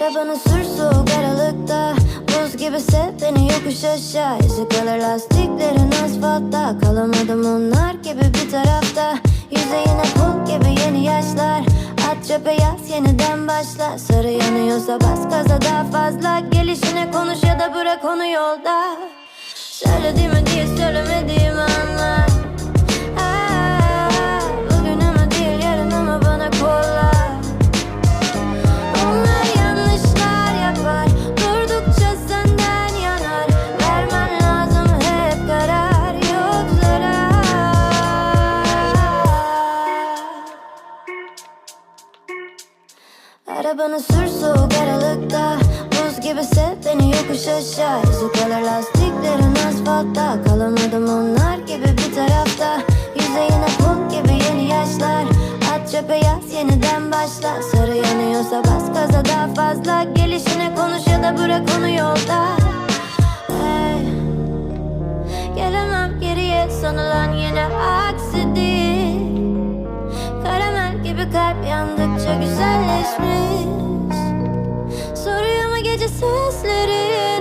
Arabanı sür soğuk aralıkta. Buz gibi sev beni yokuş aşağı. İzi kalır lastiklerin asfaltta. Kalamadım onlar gibi bir tarafta. Yüzeyine pul gibi yeni yaşlar. At çöpe yaz yeniden başla. Sarı yanıyorsa bas gaza daha fazla. Gelişine konuş ya da bırak onu yolda. Söylediğimi diye söylemediğimi Arabanı sür soğuk aralıkta. Buz gibi sev beni yokuş aşağı. İzi kalır lastiklerin asfaltta. Kalamadım onlar gibi bir tarafta. Yüzeyine pul gibi yeni yaşlar. At çöpe yaz yeniden başla. Sarı yanıyorsa bas gaza daha fazla. Gelişine konuş ya da bırak onu yolda. Hey. Gelemem geriye. Sanılan yine aksi değil güzelleşmiş Soruyor mu gece seslerin